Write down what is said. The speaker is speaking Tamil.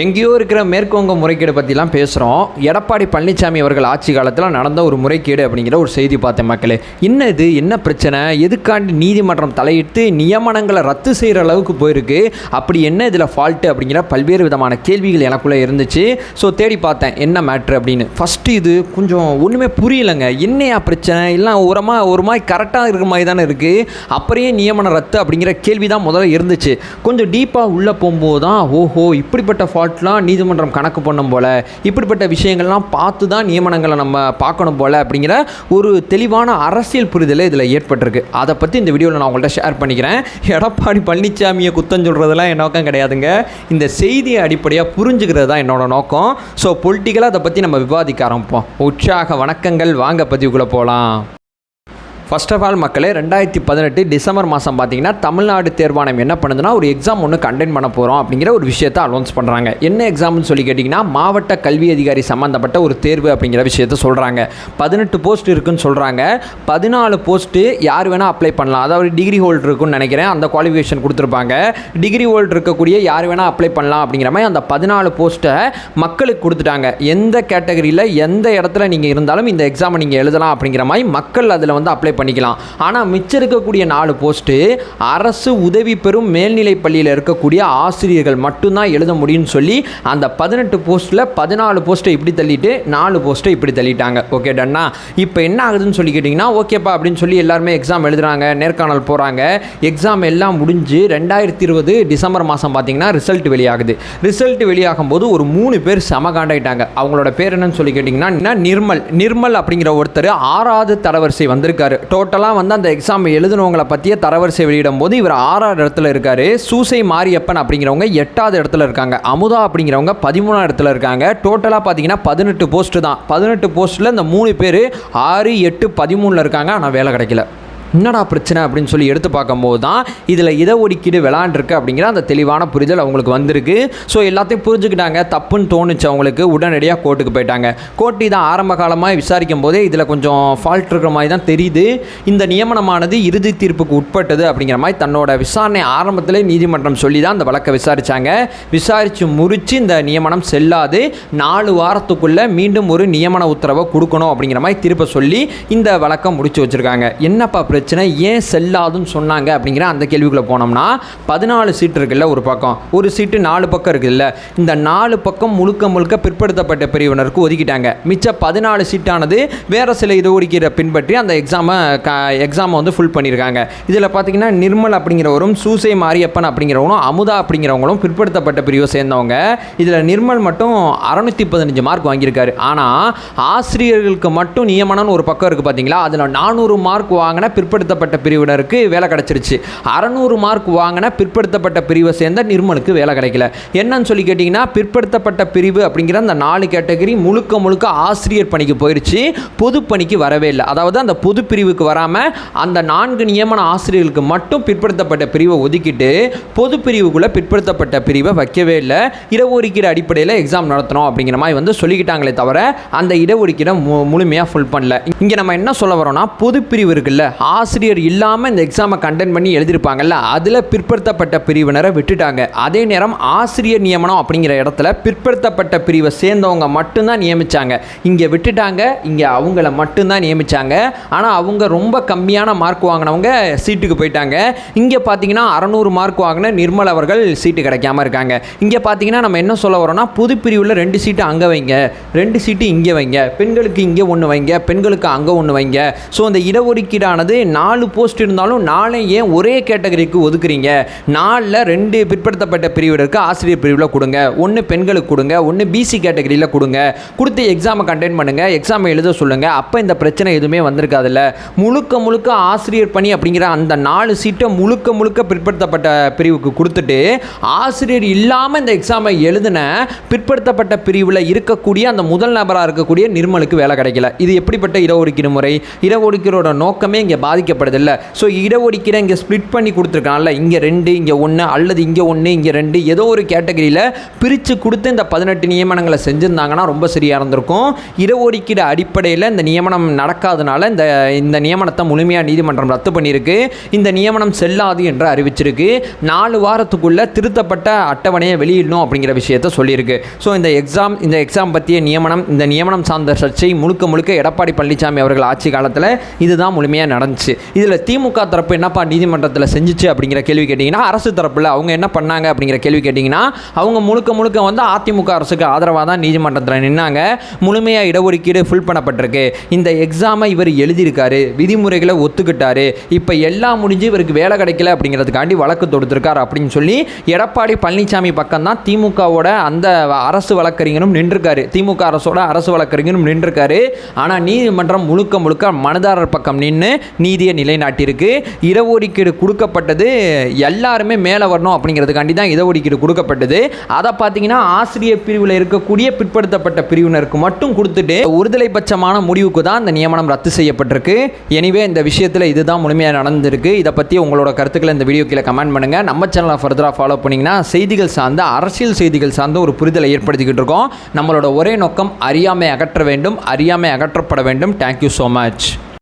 எங்கேயோ இருக்கிற மேற்குவங்க முறைகேடு பற்றிலாம் பேசுகிறோம் எடப்பாடி பழனிசாமி அவர்கள் ஆட்சி காலத்தில் நடந்த ஒரு முறைகேடு அப்படிங்கிற ஒரு செய்தி பார்த்தேன் மக்களே. என்ன இது என்ன பிரச்சனை? எதுக்காண்டி நீதிமன்றம் தலையிட்டு நியமனங்களை ரத்து செய்கிற அளவுக்கு போயிருக்கு? அப்படி என்ன இதில் ஃபால்ட்டு அப்படிங்கிற பல்வேறு விதமான கேள்விகள் எனக்குள்ளே இருந்துச்சு. ஸோ தேடி பார்த்தேன் என்ன மேட்ரு அப்படின்னு. ஃபஸ்ட்டு இது கொஞ்சம் ஒன்றுமே புரியலைங்க. என்னையா பிரச்சனை? இல்லை உரமாக ஒரு மாதிரி கரெக்டாக இருக்கிற மாதிரி தானே இருக்குது அப்புறையே நியமன ரத்து அப்படிங்கிற கேள்வி தான் முதல்ல இருந்துச்சு. கொஞ்சம் டீப்பாக உள்ளே போகும்போது தான் ஓஹோ இப்படிப்பட்ட ஃபால்ட்லாம் நீதிமன்றம் கணக்கு பண்ணும் போல் இப்படிப்பட்ட விஷயங்கள்லாம் பார்த்து தான் நியமனங்களை நம்ம பார்க்கணும் போல் அப்படிங்கிற ஒரு தெளிவான அரசியல் புரிதல் இதில் ஏற்பட்டிருக்கு. அதை பற்றி இந்த வீடியோவில் நான் உங்கள்கிட்ட ஷேர் பண்ணிக்கிறேன். எடப்பாடி பழனிசாமியை குத்தம் சொல்கிறதுலாம் என் நோக்கம் கிடையாதுங்க. இந்த செய்தியை அடிப்படையாக புரிஞ்சுக்கிறது தான் என்னோட நோக்கம். ஸோ பொலிட்டிக்கலாக அதை பற்றி நம்ம விவாதிக்க ஆரம்பிப்போம். உற்சாக வணக்கங்கள். வாங்க பதிவுக்குள்ளே போகலாம் ஃபர்ஸ்ட் ஆஃப் ஆல் மக்களே ரெண்டாயிரத்தி பதினெட்டு டிசம்பர் மாதம் பார்த்தீங்கன்னா தமிழ்நாடு தேர்வாணையம் என்ன பண்ணுதுன்னா ஒரு எக்ஸாம் ஒன்று கண்டெக்ட் பண்ண போகிறோம் அப்படிங்கிற ஒரு விஷயத்தை அனௌன்ஸ் பண்ணுறாங்க என்ன எக்ஸாம்னு சொல்லி கேட்டிங்கன்னா மாவட்ட கல்வி அதிகாரி சம்மந்தப்பட்ட ஒரு தேர்வு அப்படிங்கிற விஷயத்த சொல்கிறாங்க பதினெட்டு போஸ்ட் இருக்குன்னு சொல்கிறாங்க பதினாலு போஸ்ட்டு யார் வேணால் அப்ளை பண்ணலாம். அதாவது டிகிரி ஹோல்டர் இருக்குன்னு நினைக்கிறேன். அந்த குவாலிஃபிகேஷன் கொடுத்துருப்பாங்க. டிகிரி ஹோல்டர் இருக்கக்கூடிய யார் வேணால் அப்ளை பண்ணலாம் அப்படிங்கிற மாதிரி அந்த பதினாலு போஸ்ட்டை மக்களுக்கு கொடுத்துட்டாங்க. எந்த கேட்டகரியில் எந்த இடத்துல நீங்கள் இருந்தாலும் இந்த எக்ஸாமை நீங்கள் எழுதலாம் அப்படிங்கிற மாதிரி மக்கள் அதில் வந்து அப்ளை பண்ணிக்கலாம். ஆனால் மிச்சம் இருக்கக்கூடிய நாலு போஸ்ட்டு அரசு உதவி பெறும் மேல்நிலை பள்ளியில் இருக்கக்கூடிய ஆசிரியர்கள் மட்டும்தான் எழுத முடியும்னு சொல்லி அந்த பதினெட்டு போஸ்ட்டில் பதினாலு போஸ்ட்டை இப்படி தள்ளிட்டு நாலு போஸ்ட்டை இப்படி தள்ளிட்டாங்க. ஓகே டன்னா இப்போ என்ன ஆகுதுன்னு சொல்லி கேட்டிங்கன்னா ஓகேப்பா அப்படின்னு சொல்லி எல்லாருமே எக்ஸாம் எழுதுகிறாங்க நேர்காணல் போகிறாங்க எக்ஸாம் எல்லாம் முடிஞ்சு ரெண்டாயிரத்தி இருபது டிசம்பர் மாதம் பார்த்தீங்கன்னா ரிசல்ட் வெளியாகுது. ரிசல்ட் வெளியாகும் போது ஒரு மூணு பேர் செம காண்டாயிட்டாங்க. அவங்களோட பேர் என்னன்னு சொல்லி கேட்டிங்கன்னா நிர்மல். நிர்மல் அப்படிங்கிற ஒருத்தர் ஆறாவது தரவரிசை வந்திருக்காரு. டோட்டலாக வந்து அந்த எக்ஸாம் எழுதுனவங்களை பற்றிய தரவரிசை வெளியிடும் போது இவர் ஆறாவது இடத்துல இருக்கார். சூசை மாரியப்பன் அப்படிங்கிறவங்க எட்டாவது இடத்துல இருக்காங்க. அமுதா அப்படிங்கிறவங்க பதிமூணாவது இடத்துல இருக்காங்க. டோட்டலாக பார்த்தீங்கன்னா பதினெட்டு போஸ்ட்டு தான். பதினெட்டு போஸ்ட்டில் இந்த மூணு பேர் ஆறு எட்டு பதிமூணில் இருக்காங்க. ஆனால் வேலை கிடைக்கல. என்னடா பிரச்சனை அப்படின்னு சொல்லி எடுத்து பார்க்கும்போது தான் இதில் இடஒதுக்கீடு விளாண்டுருக்கு அப்படிங்கிற அந்த தெளிவான புரிதல் அவங்களுக்கு வந்திருக்கு. ஸோ எல்லாத்தையும் புரிஞ்சுக்கிட்டாங்க. தப்புன்னு தோணுச்சு அவங்களுக்கு. உடனடியாக கோர்ட்டுக்கு போயிட்டாங்க. கோர்ட்டு இதை ஆரம்ப காலமாக விசாரிக்கும் போதே இதில் கொஞ்சம் ஃபால்ட் இருக்கிற மாதிரி தான் தெரியுது. இந்த நியமனமானது இறுதி தீர்ப்புக்கு உட்பட்டது அப்படிங்கிற மாதிரி தன்னோட விசாரணை ஆரம்பத்திலே நீதிமன்றம் சொல்லி தான் அந்த வழக்கை விசாரித்தாங்க விசாரித்து முறித்து இந்த நியமனம் செல்லாது. நாலு வாரத்துக்குள்ளே மீண்டும் ஒரு நியமன உத்தரவை கொடுக்கணும் அப்படிங்கிற மாதிரி திருப்ப சொல்லி இந்த வழக்கம் முடிச்சு வச்சுருக்காங்க. என்னப்பா பிரச்சனை? பிரச்சனை ஏன் செல்லாதுன்னு சொன்னாங்க அப்படிங்கிற அந்த கேள்விக்குள்ளே போனோம்னா பதினாலு சீட் இருக்குல்ல ஒரு பக்கம். ஒரு சீட்டு நாலு பக்கம் இருக்குதுல்ல. இந்த நாலு பக்கம் முழுக்க முழுக்க பிற்படுத்தப்பட்ட பிரிவினருக்கு ஒதுக்கிட்டாங்க. மிச்ச பதினாலு சீட்டானது வேறு சில இது ஒதுக்கீரை பின்பற்றி அந்த எக்ஸாமை க எக்ஸாமை வந்து ஃபுல் பண்ணியிருக்காங்க. இதில் பார்த்தீங்கன்னா நிர்மல் அப்படிங்கிறவரும் சூசை மாரியப்பன் அப்படிங்கிறவங்களும் அமுதா அப்படிங்கிறவங்களும் பிற்படுத்தப்பட்ட பிரிவை சேர்ந்தவங்க. இதில் நிர்மல் மட்டும் அறநூற்றி பதினஞ்சு மார்க் வாங்கியிருக்காரு. ஆனால் ஆசிரியர்களுக்கு மட்டும் நியமனம்னு ஒரு பக்கம் இருக்குது பார்த்தீங்களா அதில் நானூறு மார்க் வாங்கின பிற்படுத்தப்பட்ட பிரிவினருக்கு வேலை கிடச்சிருச்சு. அறநூறு மார்க் வாங்கின பிற்படுத்தப்பட்ட பிரிவை சேர்ந்த நிர்மலுக்கு வேலை கிடைக்கல. என்னன்னு சொல்லி கேட்டிங்கன்னா பிற்படுத்தப்பட்ட பிரிவு அப்படிங்கிற அந்த நாலு கேட்டகரி முழுக்க முழுக்க ஆசிரியர் பணிக்கு போயிடுச்சு பொது பணிக்கு வரவே இல்லை. அதாவது அந்த பொது பிரிவுக்கு வராமல் அந்த நான்கு நியமன ஆசிரியர்களுக்கு மட்டும் பிற்படுத்தப்பட்ட பிரிவை ஒதுக்கிட்டு பொது பிரிவுக்குள்ளே பிற்படுத்தப்பட்ட பிரிவை வைக்கவே இல்லை. இடஒதுக்கீடு அடிப்படையில் எக்ஸாம் நடத்தணும் அப்படிங்கிற மாதிரி வந்து சொல்லிக்கிட்டாங்களே தவிர அந்த இடஒதுக்கீடை மு முழுமையாக ஃபுல் பண்ணல. இங்கே நம்ம என்ன சொல்ல வரோம்னா பொது பிரிவு இருக்குல்ல ஆசிரியர் இல்லாமல் இந்த எக்ஸாமை கண்டென்ட் பண்ணி எழுதியிருப்பாங்கல்ல அதில் பிற்படுத்தப்பட்ட பிரிவினரை விட்டுட்டாங்க. அதே நேரம் ஆசிரியர் நியமனம் அப்படிங்கிற இடத்துல பிற்படுத்தப்பட்ட பிரிவை சேர்ந்தவங்க மட்டும்தான் நியமித்தாங்க இங்கே விட்டுட்டாங்க இங்கே அவங்கள மட்டும்தான் நியமித்தாங்க ஆனால் அவங்க ரொம்ப கம்மியான மார்க் வாங்கினவங்க சீட்டுக்கு போயிட்டாங்க. இங்கே பார்த்தீங்கன்னா அறநூறு மார்க் வாங்கின நிர்மல் அவர்கள் சீட்டு கிடைக்காம இருக்காங்க. இங்கே பார்த்தீங்கன்னா நம்ம என்ன சொல்ல வரோம்னா புது பிரிவில் ரெண்டு சீட்டு அங்கே வைங்க ரெண்டு சீட்டு இங்கே வைங்க பெண்களுக்கு இங்கே ஒன்று வைங்க பெண்களுக்கு அங்கே ஒன்று வைங்க. ஸோ அந்த இடஒதுக்கீடானது நாலு போஸ்ட் இருந்தாலும் நாளை ஏன் ஒரே கேட்டகரிக்கு ஒதுக்குறீங்க? நாலில் ரெண்டு பிற்படுத்தப்பட்ட பிரிவினருக்கு ஆசிரியர் பிரிவில் கொடுங்க. ஒன்று பெண்களுக்கு கொடுங்க ஒன்று பிசி கேட்டகரியில் கொடுங்க. கொடுத்து எக்ஸாமை கண்டெயின் பண்ணுங்கள் எக்ஸாமை எழுத சொல்லுங்கள் அப்போ இந்த பிரச்சனை எதுவுமே வந்திருக்காதுல்ல. முழுக்க முழுக்க ஆசிரியர் பணி அப்படிங்கிற அந்த நாலு சீட்டை முழுக்க முழுக்க பிற்படுத்தப்பட்ட பிரிவுக்கு கொடுத்துட்டு ஆசிரியர் இல்லாமல் இந்த எக்ஸாமை எழுதின பிற்படுத்தப்பட்ட பிரிவில் இருக்கக்கூடிய அந்த முதல் நபராக இருக்கக்கூடிய நிர்மலுக்கு வேலை கிடைக்கல. இது எப்படிப்பட்ட இடஒதுக்கீடு முறை? இடஒதுக்கீடோட நோக்கமே இங்கே பாதிக்கப்படுதில்ல ஸோ இடஒதுக்கீடை இங்கே ஸ்ப்ளிட் பண்ணி கொடுத்துருக்கான்ல இங்கே ரெண்டு இங்கே ஒன்று அல்லது இங்கே ஒன்று இங்கே ரெண்டு ஏதோ ஒரு கேட்டகரியில் பிரித்து கொடுத்து இந்த பதினெட்டு நியமனங்களை செஞ்சுருந்தாங்கன்னா ரொம்ப சரியாக இருந்திருக்கும். இடஒதுக்கீடு அடிப்படையில் இந்த நியமனம் நடக்காதனால இந்த இந்த நியமனத்தை முழுமையாக நீதிமன்றம் ரத்து பண்ணியிருக்கு. இந்த நியமனம் செல்லாது என்று அறிவிச்சிருக்கு. நாலு வாரத்துக்குள்ளே திருத்தப்பட்ட அட்டவணையை வெளியிடணும் அப்படிங்கிற விஷயத்த சொல்லியிருக்கு. ஸோ இந்த எக்ஸாம் இந்த எக்ஸாம் பற்றிய நியமனம் இந்த நியமனம் சார்ந்த சர்ச்சை முழுக்க முழுக்க எடப்பாடி பழனிசாமி அவர்கள் ஆட்சி காலத்தில் இதுதான் முழுமையாக நடந்துச்சு. இதில் திமுக தரப்பு என்னப்பா நீதிமன்றத்தில் செஞ்சிச்சு அப்படிங்கிற கேள்வி கேட்டிங்கன்னா அரசு தரப்பில் அவங்க என்ன பண்ணாங்க அப்படிங்கிற கேள்வி கேட்டிங்கன்னா அவங்க முழுக்க முழுக்க வந்து அதிமுக அரசுக்கு ஆதரவாக தான் நீதிமன்றத்தில் நின்னாங்க. முழுமையாக இடஒதுக்கீடு ஃபுல் பண்ணப்பட்டிருக்கு. இந்த எக்ஸாமை இவர் எழுதியிருக்காரு விதிமுறைகளை ஒத்துக்கிட்டாரு. இப்போ எல்லாம் முடிஞ்சு இவருக்கு வேலை கிடைக்கல அப்படிங்கிறதுக்காண்டி வழக்கு தொடுத்திருக்கார் அப்படின்னு சொல்லி எடப்பாடி பழனிசாமி பக்கம் தான் திமுகவோட அந்த அரசு வழக்கறிஞரும் நின்றுருக்காரு. திமுக அரசோட அரசு வழக்கறிஞரும் நின்றுருக்காரு. ஆனால் நீதிமன்றம் முழுக்க முழுக்க மனுதாரர் பக்கம் நின்று நீ நீதியை நிலைநாட்டியிருக்கு. இடஒதுக்கீடு கொடுக்கப்பட்டது எல்லாருமே மேலே வரணும் அப்படிங்கிறதுக்காண்டி தான் இடஒதுக்கீடு கொடுக்கப்பட்டது. அதை பார்த்தீங்கன்னா ஆசிரியர் பிரிவில் இருக்கக்கூடிய பிற்படுத்தப்பட்ட பிரிவினருக்கு மட்டும் கொடுத்துட்டு ஒருதலை பட்சமான முடிவுக்கு தான் இந்த நியமனம் ரத்து செய்யப்பட்டிருக்கு. எனிவே இந்த விஷயத்தில் இதுதான் முழுமையாக நடந்திருக்கு. இதை பற்றி உங்களோட கருத்துக்களை இந்த வீடியோ கீழே கமெண்ட் பண்ணுங்கள் நம்ம சேனலை ஃபர்தராக ஃபாலோ பண்ணிங்கன்னா செய்திகள் சார்ந்த அரசியல் செய்திகள் சார்ந்த ஒரு புரிதலை ஏற்படுத்திக்கிட்டு இருக்கோம். நம்மளோட ஒரே நோக்கம் அறியாமை அகற்ற வேண்டும். அறியாமை அகற்றப்பட வேண்டும். Thank you so much